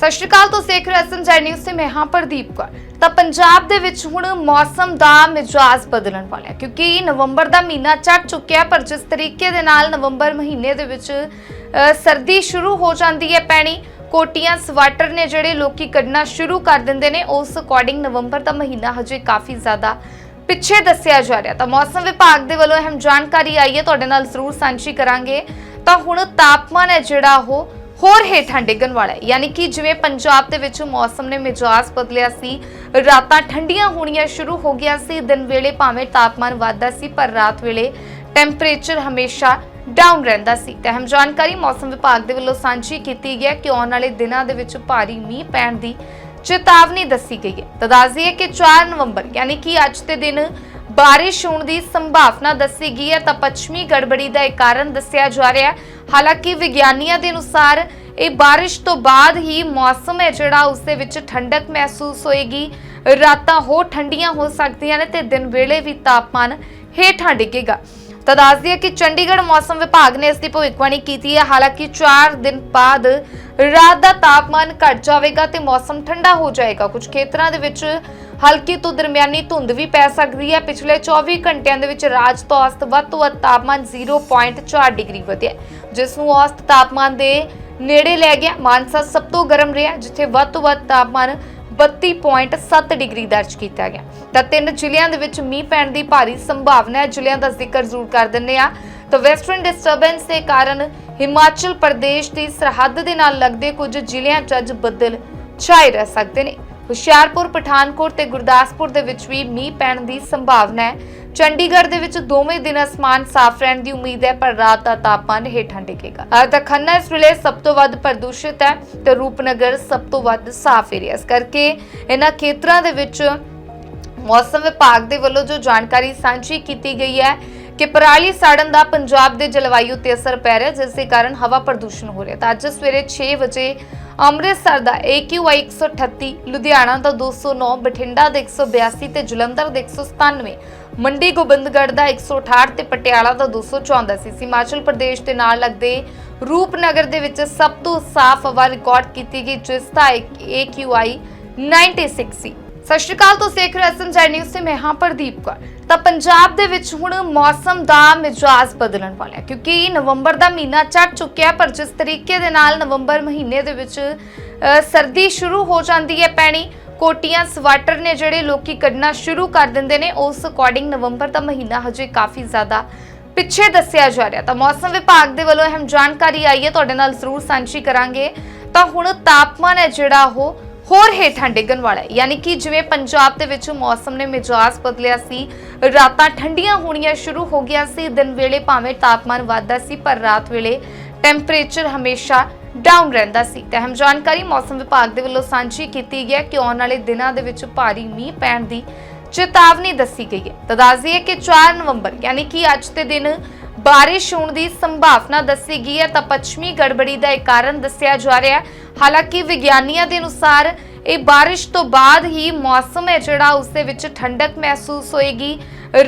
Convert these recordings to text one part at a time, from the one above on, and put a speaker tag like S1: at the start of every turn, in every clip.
S1: ਸਤਿ ਸ਼੍ਰੀ ਅਕਾਲ, ਤੁਸੀਂ ਦੇਖ ਰਹੇ ਹੋ ਐਸਐਮਜੀ ਨਿਊਜ਼ ਤੇ ਮੈਂ ਹਾਂ ਪ੍ਰਦੀਪ ਕੌਰ। ਤਾਂ ਪੰਜਾਬ ਦੇ ਵਿੱਚ ਹੁਣ ਮੌਸਮ ਦਾ ਮਿਜਾਜ਼ ਬਦਲਣ ਵਾਲਾ ਹੈ, ਕਿਉਂਕਿ ਨਵੰਬਰ ਦਾ ਮਹੀਨਾ ਚੜ ਚੁੱਕਿਆ ਪਰ ਜਿਸ ਤਰੀਕੇ ਦੇ ਨਾਲ ਨਵੰਬਰ ਮਹੀਨੇ ਦੇ ਵਿੱਚ ਸਰਦੀ ਸ਼ੁਰੂ ਹੋ ਜਾਂਦੀ ਹੈ ਪੈਣੀ। ਕੋਟੀਆਂ ਸਵਾਟਰ ਨੇ ਜਿਹੜੇ ਲੋਕੀ ਕੱਢਣਾ ਸ਼ੁਰੂ ਕਰ ਦਿੰਦੇ ਨੇ, ਉਸ ਅਕੋਰਡਿੰਗ ਨਵੰਬਰ ਦਾ ਮਹੀਨਾ ਹਜੇ ਕਾਫੀ ਜ਼ਿਆਦਾ ਪਿੱਛੇ ਦੱਸਿਆ ਜਾ ਰਿਹਾ। ਤਾਂ ਮੌਸਮ ਵਿਭਾਗ ਦੇ ਵੱਲੋਂ ਅਹਿਮ ਜਾਣਕਾਰੀ ਆਈ ਹੈ, ਤੁਹਾਡੇ ਨਾਲ ਜ਼ਰੂਰ ਸਾਂਝੀ ਕਰਾਂਗੇ। ਤਾਂ ਹੁਣ ਤਾਪਮਾਨ ਹੈ ਜਿਹੜਾ ਉਹ ਹੋਰ ਹੇਠਾਂ ਡਿੱਗਣ ਵਾਲਾ ਹੈ। ਯਾਨੀ ਕਿ ਜਿਵੇਂ ਪੰਜਾਬ ਦੇ ਵਿੱਚ ਮੌਸਮ ਨੇ ਮਿਜਾਜ਼ ਬਦਲਿਆ ਸੀ, ਰਾਤਾਂ ਠੰਡੀਆਂ ਹੋਣੀਆਂ ਸ਼ੁਰੂ ਹੋ ਗਿਆ ਸੀ, ਦਿਨ ਵੇਲੇ ਭਾਵੇਂ ਤਾਪਮਾਨ ਵੱਧਦਾ ਸੀ, ਪਰ ਰਾਤ ਵੇਲੇ ਟੈਂਪਰੇਚਰ ਹਮੇਸ਼ਾ ਡਾਊਨ ਰਹਿੰਦਾ ਸੀ। ਤੇ ਅਹਿਮ ਜਾਣਕਾਰੀ ਮੌਸਮ ਵਿਭਾਗ ਦੇ ਵੱਲੋਂ ਸਾਂਝੀ ਕੀਤੀ ਗਈ ਹੈ ਕਿ ਆਉਣ ਵਾਲੇ ਦਿਨਾਂ ਦੇ ਵਿੱਚ ਭਾਰੀ ਮੀਂਹ ਪੈਣ ਦੀ ਚੇਤਾਵਨੀ ਦੱਸੀ ਗਈ ਹੈ। ਤਾਂ ਦੱਸਦੀ ਹੈ ਕਿ 4 ਨਵੰਬਰ, ਯਾਨੀ ਕਿ ਅੱਜ ਦੇ ਦਿਨ ਬਾਰਿਸ਼ ਹੋਣ ਦੀ ਸੰਭਾਵਨਾ ਦੱਸੀ ਗਈ ਹੈ, ਤਾਂ ਪੱਛਮੀ ਗੜਬੜੀ ਦਾ ਇਹ ਕਾਰਨ ਦੱਸਿਆ ਜਾ ਰਿਹਾ ਹੈ। ਹਾਲਾਂਕਿ ਵਿਗਿਆਨੀਆਂ ਦੇ ਅਨੁਸਾਰ ਇਹ ਬਾਰਿਸ਼ ਤੋਂ ਬਾਅਦ ਹੀ ਮੌਸਮ ਹੈ ਜਿਹੜਾ ਉਸ ਦੇ ਵਿੱਚ ਠੰਡਕ ਮਹਿਸੂਸ ਹੋਏਗੀ। ਰਾਤਾਂ ਹੋਰ ਠੰਡੀਆਂ ਹੋ ਸਕਦੀਆਂ ਨੇ ਤੇ ਦਿਨ ਵੇਲੇ ਵੀ ਤਾਪਮਾਨ ਹੇਠਾਂ ਡਿੱਗੇਗਾ। ਤਾਂ ਦੱਸ ਦਈਏ ਕਿ ਚੰਡੀਗੜ੍ਹ ਮੌਸਮ ਵਿਭਾਗ ਨੇ ਇਸ ਦੀ ਭਵਿੱਖਬਾਣੀ ਕੀਤੀ ਹੈ। ਹਾਲਾਂਕਿ 4 ਦਿਨ ਬਾਅਦ ਰਾਤ ਦਾ ਤਾਪਮਾਨ ਘਟ ਜਾਵੇਗਾ ਤੇ ਮੌਸਮ ਠੰਡਾ ਹੋ ਜਾਏਗਾ। ਕੁਝ ਖੇਤਰਾਂ ਦੇ ਵਿੱਚ ਹਲਕੀ ਤੋਂ ਦਰਮਿਆਨੀ ਧੁੰਦ ਵੀ ਪੈ ਸਕਦੀ ਹੈ। ਪਿਛਲੇ 24 ਘੰਟਿਆਂ ਦੇ ਵਿੱਚ ਰਾਜ ਤੋਂ ਔਸਤ ਵੱਧ ਤੋਂ ਵੱਧ ਤਾਪਮਾਨ 0.4 ਡਿਗਰੀ ਵਧਿਆ। ਜਿਸ ਨੂੰ ਔਸਤ ਤਾਪਮਾਨ ਦੇ ਨੇੜੇ ਲੈ ਗਿਆ। ਮਾਨਸਾ ਸਭ ਤੋਂ ਗਰਮ ਰਿਹਾ, ਜਿੱਥੇ ਵੱਧ ਤੋਂ ਵੱਧ ਤਾਪਮਾਨ 32.7 ਡਿਗਰੀ ਦਰਜ ਕੀਤਾ ਗਿਆ। ਤਾਂ ਤਿੰਨ ਜ਼ਿਲ੍ਹਿਆਂ ਦੇ ਵਿੱਚ ਮੀਂਹ ਪੈਣ ਦੀ ਭਾਰੀ ਸੰਭਾਵਨਾ ਹੈ। ਜ਼ਿਲ੍ਹਿਆਂ ਦਾ ਜ਼ਿਕਰ ਜ਼ਰੂਰ ਕਰ ਦਿੰਨੇ ਆ ਤਾਂ ਵੈਸਟਰਨ ਡਿਸਟਰਬੈਂਸ ਦੇ ਕਾਰਨ ਹਿਮਾਚਲ ਪ੍ਰਦੇਸ਼ ਦੀ ਸਰਹੱਦ ਦੇ ਨਾਲ ਲੱਗਦੇ ਕੁਝ ਜ਼ਿਲ੍ਹਿਆਂ 'ਚ ਅੱਜ ਬੱਦਲ ਛਾਏ ਰਹਿ ਸਕਦੇ ਨੇ। ਹੁਸ਼ਿਆਰਪੁਰ, ਪਠਾਨਕੋਟ ਤੇ ਗੁਰਦਾਸਪੁਰ ਦੇ ਵਿੱਚ ਵੀ ਮੀਂਹ ਪੈਣ ਦੀ ਸੰਭਾਵਨਾ ਹੈ। ਚੰਡੀਗੜ੍ਹ ਦੇ ਵਿੱਚ ਦੋਵੇਂ ਦਿਨ ਅਸਮਾਨ ਸਾਫ਼ ਰਹਿਣ ਦੀ ਉਮੀਦ ਹੈ, ਪਰ ਰਾਤ ਦਾ ਤਾਪਮਾਨ ਹੇਠਾਂ ਡਿੱਗੇਗਾ। ਤਾਂ ਖੰਨਾ ਇਸ ਵੇਲੇ ਸਭ ਤੋਂ ਵੱਧ ਪ੍ਰਦੂਸ਼ਿਤ ਹੈ ਤੇ ਰੂਪਨਗਰ ਸਭ ਤੋਂ ਵੱਧ ਸਾਫ਼ ਏਰੀਆ ਇਸ ਕਰਕੇ ਇਹਨਾਂ ਖੇਤਰਾਂ ਦੇ ਵਿੱਚ ਮੌਸਮ ਵਿਭਾਗ ਦੇ ਵੱਲੋਂ ਜੋ ਜਾਣਕਾਰੀ ਸਾਂਝੀ ਕੀਤੀ ਗਈ ਹੈ ਕਿ ਪਰਾਲੀ ਸਾੜਨ ਦਾ ਪੰਜਾਬ ਦੇ ਜਲਵਾਯੂ ਤੇ ਅਸਰ ਪੈ ਰਿਹਾ, ਜਿਸ ਦੇ ਕਾਰਨ ਹਵਾ ਪ੍ਰਦੂਸ਼ਣ ਹੋ ਰਿਹਾ ਤਾਂ ਅੱਜ ਸਵੇਰੇ 6 ਵਜੇ ਅੰਮ੍ਰਿਤਸਰ ਦਾ AQI 138 ਲੁਧਿਆਣਾ ਦਾ 209 ਬਠਿੰਡਾ ਦਾ 182 ਤੇ ਜਲੰਧਰ ਦਾ 197 ਮੰਡੀ ਗੋਬਿੰਦਗੜ੍ਹ ਦਾ 168 ਤੇ ਪਟਿਆਲਾ ਦਾ 214 ਸੀ ਹਿਮਾਚਲ ਪ੍ਰਦੇਸ਼ ਦੇ ਨਾਲ ਲੱਗਦੇ ਰੂਪਨਗਰ ਦੇ ਵਿੱਚ ਸਭ ਤੋਂ ਸਾਫ਼ ਹਵਾ ਰਿਕਾਰਡ ਕੀਤੀ ਗਈ, ਜਿਸ ਦਾ AQI 96 ਸੀ। ਸਤਿ ਸ਼੍ਰੀ ਅਕਾਲ, ਤੁਸੀਂ ਦੇਖ ਰਹੇ ਹੋ ਨਿਊਜ਼ ਤੇ ਮੈਂ ਹਾਂ ਪ੍ਰਦੀਪ ਕੌਰ। ਤਾਂ ਪੰਜਾਬ ਦੇ ਵਿੱਚ ਹੁਣ ਮੌਸਮ ਦਾ ਮਿਜਾਜ਼ ਬਦਲਣ ਵਾਲਾ ਹੈ, ਕਿਉਂਕਿ ਨਵੰਬਰ ਦਾ ਮਹੀਨਾ ਚੜ ਚੁੱਕਿਆ ਪਰ ਜਿਸ ਤਰੀਕੇ ਦੇ ਨਾਲ ਨਵੰਬਰ ਮਹੀਨੇ ਦੇ ਵਿੱਚ ਸਰਦੀ ਸ਼ੁਰੂ ਹੋ ਜਾਂਦੀ ਹੈ ਪੈਣੀ ਕੋਟੀਆਂ ਸਵਾਟਰ ਨੇ ਜਿਹੜੇ ਲੋਕੀ ਕੱਢਣਾ ਸ਼ੁਰੂ ਕਰ ਦਿੰਦੇ ਨੇ, ਉਸ ਅਕੋਰਡਿੰਗ ਨਵੰਬਰ ਦਾ ਮਹੀਨਾ ਹਜੇ ਕਾਫੀ ਜ਼ਿਆਦਾ ਪਿੱਛੇ ਦੱਸਿਆ ਜਾ ਰਿਹਾ। ਤਾਂ ਮੌਸਮ ਵਿਭਾਗ ਦੇ ਵੱਲੋਂ ਅਹਿਮ ਜਾਣਕਾਰੀ ਆਈ ਹੈ, ਤੁਹਾਡੇ ਨਾਲ ਜ਼ਰੂਰ ਸਾਂਝੀ ਕਰਾਂਗੇ। ਤਾਂ ਹੁਣ ਤਾਪਮਾਨ ਹੈ ਜਿਹੜਾ ਉਹ ਹੋਰ ਹੇਠਾਂ ਡਿੱਗਣ ਵਾਲਾ ਹੈ। ਯਾਨੀ ਕਿ ਜਿਵੇਂ ਪੰਜਾਬ ਦੇ ਵਿੱਚ ਮੌਸਮ ਨੇ ਮਿਜਾਜ਼ ਬਦਲਿਆ ਸੀ, ਰਾਤਾਂ ਠੰਡੀਆਂ ਹੋਣੀਆਂ ਸ਼ੁਰੂ ਹੋ ਗਿਆ ਸੀ, ਦਿਨ ਵੇਲੇ ਭਾਵੇਂ ਤਾਪਮਾਨ ਵੱਧਦਾ ਸੀ, ਪਰ ਰਾਤ ਵੇਲੇ ਟੈਂਪਰੇਚਰ ਹਮੇਸ਼ਾ ਡਾਊਨ ਰਹਿੰਦਾ ਸੀ। ਅਹਿਮ ਜਾਣਕਾਰੀ ਮੌਸਮ ਵਿਭਾਗ ਦੇ ਵੱਲੋਂ ਸਾਂਝੀ ਕੀਤੀ ਗਈ ਹੈ ਕਿ ਆਉਣ ਵਾਲੇ ਦਿਨਾਂ ਦੇ ਵਿੱਚ ਭਾਰੀ ਮੀਂਹ ਪੈਣ ਦੀ ਚੇਤਾਵਨੀ ਦੱਸੀ ਗਈ ਹੈ। ਤਾਂ ਦੱਸ ਦਈਏ ਕਿ 4 ਨਵੰਬਰ, ਯਾਨੀ ਕਿ ਅੱਜ ਦੇ ਦਿਨ ਬਾਰਿਸ਼ ਹੋਣ ਦੀ ਸੰਭਾਵਨਾ ਦੱਸੀ ਗਈ ਹੈ ਤਾਂ ਪੱਛਮੀ ਗੜਬੜੀ ਦਾ ਇਹ ਕਾਰਨ ਦੱਸਿਆ ਜਾ ਰਿਹਾ ਹੈ। ਹਾਲਾਂਕਿ ਵਿਗਿਆਨੀਆਂ ਦੇ ਅਨੁਸਾਰ ਇਹ ਬਾਰਿਸ਼ ਤੋਂ ਬਾਅਦ ਹੀ ਮੌਸਮ ਹੈ ਜਿਹੜਾ ਉਸ ਦੇ ਵਿੱਚ ਠੰਡਕ ਮਹਿਸੂਸ ਹੋਏਗੀ।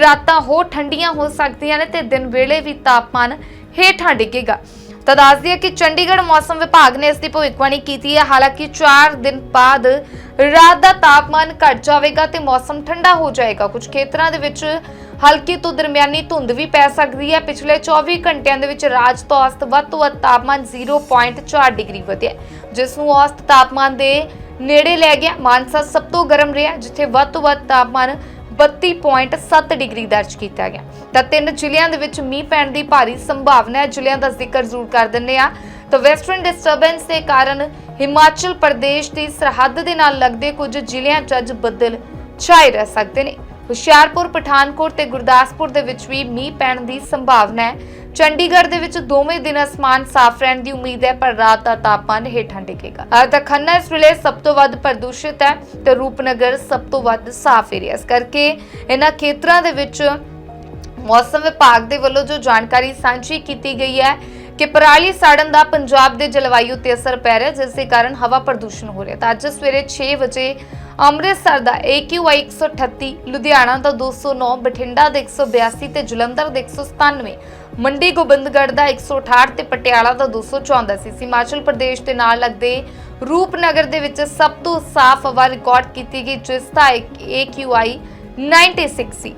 S1: ਰਾਤਾਂ ਹੋਰ ਠੰਡੀਆਂ ਹੋ ਸਕਦੀਆਂ ਨੇ ਤੇ ਦਿਨ ਵੇਲੇ ਵੀ ਤਾਪਮਾਨ ਹੇਠਾਂ ਡਿੱਗੇਗਾ। ਤਾਂ ਦੱਸ ਦਈਏ ਕਿ ਚੰਡੀਗੜ੍ਹ ਮੌਸਮ ਵਿਭਾਗ ਨੇ ਇਸ ਦੀ ਭਵਿੱਖਬਾਣੀ ਕੀਤੀ ਹੈ। ਹਾਲਾਂਕਿ 4 ਦਿਨ ਬਾਅਦ ਰਾਤ ਦਾ ਤਾਪਮਾਨ ਘਟ ਜਾਵੇਗਾ ਤੇ ਮੌਸਮ ਠੰਡਾ ਹੋ ਜਾਏਗਾ। ਕੁਝ ਖੇਤਰਾਂ ਦੇ ਵਿੱਚ ਹਲਕੀ ਤੋਂ ਦਰਮਿਆਨੀ ਧੁੰਦ ਵੀ ਪੈ ਸਕਦੀ ਹੈ। ਪਿਛਲੇ 24 ਘੰਟਿਆਂ ਦੇ ਵਿੱਚ ਰਾਜ ਤੋਂ ਔਸਤ ਵੱਧ ਤੋਂ ਵੱਧ ਤਾਪਮਾਨ 0.4 ਡਿਗਰੀ ਵਧਿਆ ਜਿਸ ਨੂੰ ਔਸਤ ਤਾਪਮਾਨ ਦੇ ਨੇੜੇ ਲੈ ਗਿਆ। ਮਾਨਸਾ ਸਭ ਤੋਂ ਗਰਮ ਰਿਹਾ, ਜਿੱਥੇ ਵੱਧ ਤੋਂ ਵੱਧ ਤਾਪਮਾਨ 32.7 ਡਿਗਰੀ ਦਰਜ ਕੀਤਾ ਗਿਆ। ਤਾਂ ਤਿੰਨ ਜ਼ਿਲ੍ਹਿਆਂ ਦੇ ਵਿੱਚ ਮੀਂਹ ਪੈਣ ਦੀ ਭਾਰੀ ਸੰਭਾਵਨਾ ਹੈ। ਜ਼ਿਲ੍ਹਿਆਂ ਦਾ ਜ਼ਿਕਰ ਜ਼ਰੂਰ ਕਰ ਦਿੰਨੇ ਆ ਤਾਂ ਵੈਸਟਰਨ ਡਿਸਟਰਬੈਂਸ ਦੇ ਕਾਰਨ ਹਿਮਾਚਲ ਪ੍ਰਦੇਸ਼ ਦੀ ਸਰਹੱਦ ਦੇ ਨਾਲ ਲੱਗਦੇ ਕੁਝ ਜ਼ਿਲ੍ਹਿਆਂ 'ਚ ਅੱਜ ਬੱਦਲ ਛਾਏ ਰਹਿ ਸਕਦੇ ਨੇ। ਹੁਸ਼ਿਆਰਪੁਰ, ਪਠਾਨਕੋਟ ਤੇ ਗੁਰਦਾਸਪੁਰ ਦੇ ਵਿੱਚ ਵੀ ਮੀਂਹ ਪੈਣ ਦੀ ਸੰਭਾਵਨਾ ਹੈ। ਚੰਡੀਗੜ੍ਹ ਦੇ ਵਿੱਚ ਦੋਵੇਂ ਦਿਨ ਅਸਮਾਨ ਸਾਫ਼ ਰਹਿਣ ਦੀ ਉਮੀਦ ਹੈ, ਪਰ ਰਾਤ ਦਾ ਤਾਪਮਾਨ ਹੇਠਾਂ ਡਿੱਗੇਗਾ। ਅਹ ਤਾਂ ਖੰਨਾ ਇਸ ਵੇਲੇ ਸਭ ਤੋਂ ਵੱਧ ਪ੍ਰਦੂਸ਼ਿਤ ਹੈ ਤੇ ਰੂਪਨਗਰ ਸਭ ਤੋਂ ਵੱਧ ਸਾਫ਼ ਏਰੀਆ ਇਸ ਕਰਕੇ ਇਹਨਾਂ ਖੇਤਰਾਂ ਦੇ ਵਿੱਚ ਮੌਸਮ ਵਿਭਾਗ ਦੇ ਵੱਲੋਂ ਜੋ ਜਾਣਕਾਰੀ ਸਾਂਝੀ ਕੀਤੀ ਗਈ ਹੈ ਕਿ ਪਰਾਲੀ ਸਾੜਨ ਦਾ ਪੰਜਾਬ ਦੇ ਜਲਵਾਯੂ ਤੇ ਅਸਰ ਪੈ ਰਿਹਾ ਜਿਸ ਦੇ ਕਾਰਨ ਹਵਾ ਪ੍ਰਦੂਸ਼ਣ ਹੋ ਰਿਹਾ ਤਾਂ ਅੱਜ ਸਵੇਰੇ 6 ਵਜੇ ਅੰਮ੍ਰਿਤਸਰ ਦਾ AQI 138 ਲੁਧਿਆਣਾ ਦਾ 209 ਬਠਿੰਡਾ ਦਾ 182 ਤੇ ਜਲੰਧਰ ਦਾ 197 ਮੰਡੀ ਗੋਬਿੰਦਗੜ੍ਹ ਦਾ 168 ਤੇ ਪਟਿਆਲਾ ਦਾ 214 ਸੀ ਹਿਮਾਚਲ ਪ੍ਰਦੇਸ਼ ਦੇ ਨਾਲ ਲੱਗਦੇ ਰੂਪਨਗਰ ਦੇ ਵਿੱਚ ਸਭ ਤੋਂ ਸਾਫ਼ ਹਵਾ ਰਿਕਾਰਡ ਕੀਤੀ ਗਈ, ਜਿਸ ਦਾ AQI 96 ਸੀ।